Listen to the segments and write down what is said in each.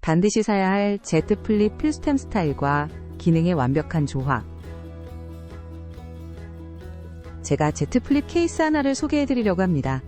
반드시 사야 할 Z 플립 필스템 스타일과 기능의 완벽한 조화. 제가 Z 플립 케이스 하나를 소개해 드리려고 합니다.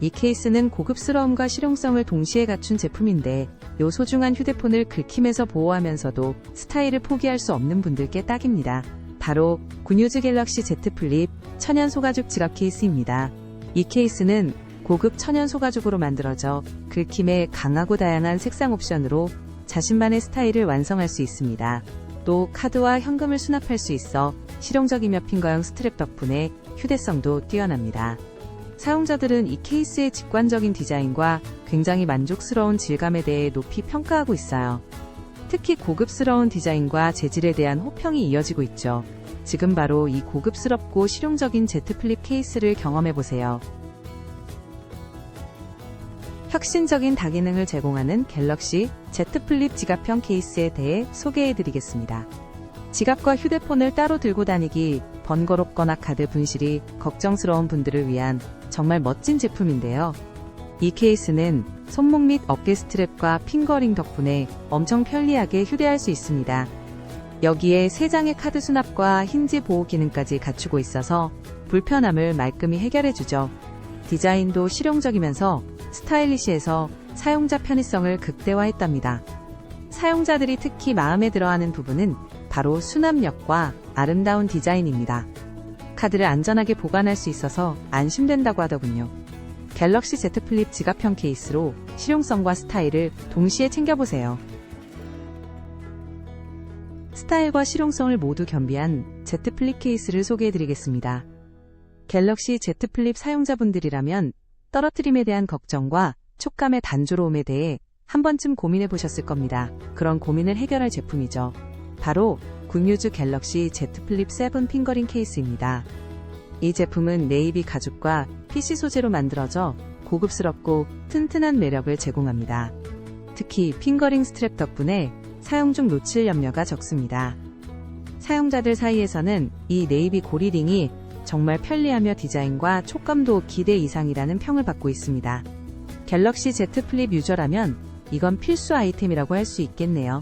이 케이스는 고급스러움과 실용성을 동시에 갖춘 제품인데 요 소중한 휴대폰을 긁힘에서 보호하면서도 스타일을 포기할 수 없는 분들께 딱입니다. 바로 군유즈 갤럭시 Z 플립 천연 소가죽 지갑 케이스입니다. 이 케이스는 고급 천연 소가죽으로 만들어져 긁힘에 강하고 다양한 색상 옵션으로 자신만의 스타일을 완성할 수 있습니다. 또 카드와 현금을 수납할 수 있어 실용적이며 핑거형 스트랩 덕분에 휴대성도 뛰어납니다. 사용자들은 이 케이스의 직관적인 디자인과 굉장히 만족스러운 질감에 대해 높이 평가하고 있어요. 특히 고급스러운 디자인과 재질에 대한 호평이 이어지고 있죠. 지금 바로 이 고급스럽고 실용적인 Z 플립 케이스를 경험해보세요. 혁신적인 다기능을 제공하는 갤럭시 Z 플립 지갑형 케이스에 대해 소개해드리겠습니다. 지갑과 휴대폰을 따로 들고 다니기 번거롭거나 카드 분실이 걱정스러운 분들을 위한 정말 멋진 제품인데요. 이 케이스는 손목 및 어깨 스트랩과 핑거링 덕분에 엄청 편리하게 휴대할 수 있습니다. 여기에 3장의 카드 수납과 힌지 보호 기능까지 갖추고 있어서 불편함을 말끔히 해결해주죠. 디자인도 실용적이면서 스타일리시해서 사용자 편의성을 극대화했답니다. 사용자들이 특히 마음에 들어하는 부분은 바로 수납력과 아름다운 디자인입니다. 카드를 안전하게 보관할 수 있어서 안심된다고 하더군요. 갤럭시 Z 플립 지갑형 케이스로 실용성과 스타일을 동시에 챙겨보세요. 스타일과 실용성을 모두 겸비한 Z 플립 케이스를 소개해드리겠습니다. 갤럭시 Z 플립 사용자분들이라면 떨어뜨림에 대한 걱정과 촉감의 단조로움에 대해 한 번쯤 고민해 보셨을 겁니다. 그런 고민을 해결할 제품이죠. 바로 굿뉴즈 갤럭시 Z 플립 7 핑거링 케이스입니다. 이 제품은 네이비 가죽과 PC 소재로 만들어져 고급스럽고 튼튼한 매력을 제공합니다. 특히 핑거링 스트랩 덕분에 사용 중 놓칠 염려가 적습니다. 사용자들 사이에서는 이 네이비 고리링이 정말 편리하며 디자인과 촉감도 기대 이상이라는 평을 받고 있습니다. 갤럭시 Z 플립 유저라면 이건 필수 아이템이라고 할 수 있겠네요.